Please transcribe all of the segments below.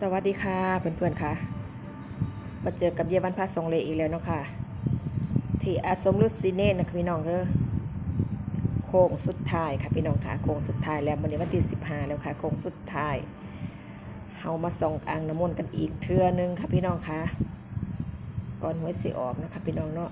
สวัสดีค่ะเพื่อนๆค่ะ มาเจอกับเยาวันพาสงเลอีกแล้วเนาะค่ะ ที่อาสมฤษีเนตนะพี่น้องเด้อโค้งสุดท้ายค่ะพี่น้องค่ะโค้งสุดท้ายแล้ววันนี้วันที่สิบห้าแล้วค่ะโค้งสุดท้ายเฮามาส่องอ่างน้ำมนต์กันอีกเทื่อนึงค่ะพี่น้องค่ะก่อนหวยสิออกนะคะพี่น้องเนาะ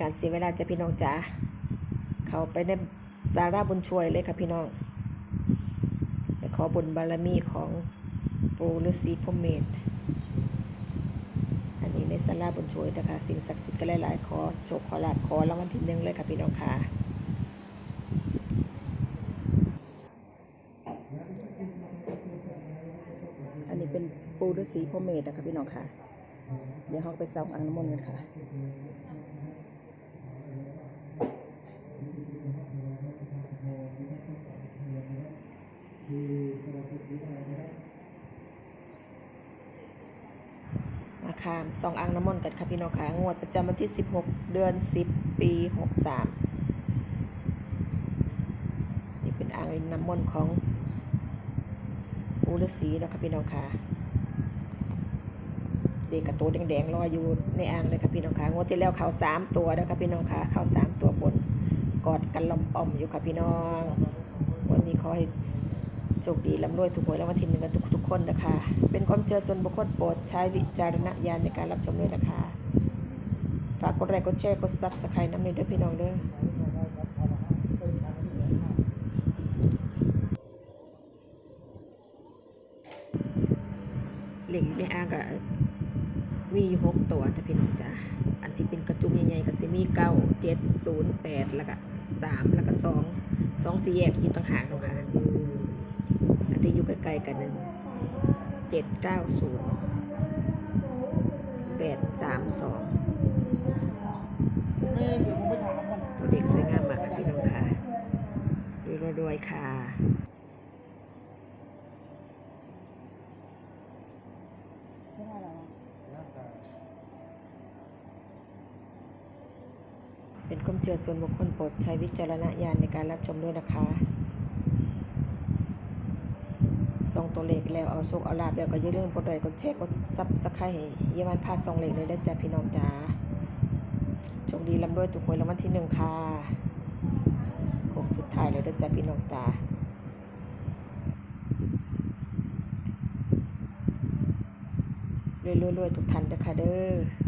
การเสียเวลาจะพี่น้องจ๋าเขาไปในสาราบุญช่วยเลยค่ะพี่น้องไปขอบุญบารมีของปู่ฤาษีพมเมธอันนี้ในสาราบุญช่วยนะคะ สิ่งศักดิ์สิทธิ์ก็หลายๆขอโชคขอลาบขอรางวัลที่หนึ่งเลยค่ะพี่น้องค่ะอันนี้เป็นปูฤาษีพมเมธนะคะพี่น้องค่ะ เดี๋ยวเราไปส่องอ่างน้ำมนต์กันค่ะ คามสองอ่างน้ำมนต์กันค่ะพี่น้องค่ะงวดประจำวันที่ 16 เดือน 10 ปี 63 นี่เป็นอ่างน้ำมนต์ของอูฤาษีนะค่ะพี่น้องค่ะเด็กกับตัวแดงๆลอยอยู่ในอ่างเลยค่ะพี่น้องค่ะงวดที่แล้วเขาสามตัวนะคะพี่น้องค่ะเข้าสามตัวบนกอดกันลอมอ่อมอยู่ค่ะพี่น้อง วันนี้ขอให้ โชคดีร่ำรวยถูกหวยรางวัลที่หนึ่งกันทุกทุกๆคนนะคะ เป็นความเชื่อส่วนบุคคลโปรดใช้วิจารณญาณในการรับชมด้วยนะคะ ฝากกดไลค์กดแชร์กดซับสไครต์น้ำในเด้อพี่น้องเด้อเหล็กในอ่างก็มีอยู่หกตัวจะพี่น้องจ้ะอันที่เป็นกระจุกใหญ่ๆก็สิมีเก้าเจ็ดศูนย์แปดแล้วก็สามแล้วก็สองสองสี่แยกอยู่ต่างหากนะคะ ที่อยู่ใกล้ๆกันหนึ่งเจ็ดเก้าศูนย์แปดสามสองตัวเด็กสวยงามมากค่ะพี่น้องค่ะรวยๆค่ะเป็นความเชื่อส่วนบุคคลโปรดใช้วิจารณญาณในการรับชมด้วยนะคะ ส่งตัวเลขแล้วเอาโชคเอาลาบแล้วก็อย่าลืมกดไลค์กดแชร์กดซับสไครต์เยี่ยมันพาส่งเลขเลยนะจ๊ะพี่น้องจ๋าโชคดีลำด้วยถูกหวยรางวัลที่หนึ่งค่ะโค้งสุดท้ายแล้วนะจ๊ะพี่น้องจ๋ารวยๆทุกท่านเด้อค่ะเด้อ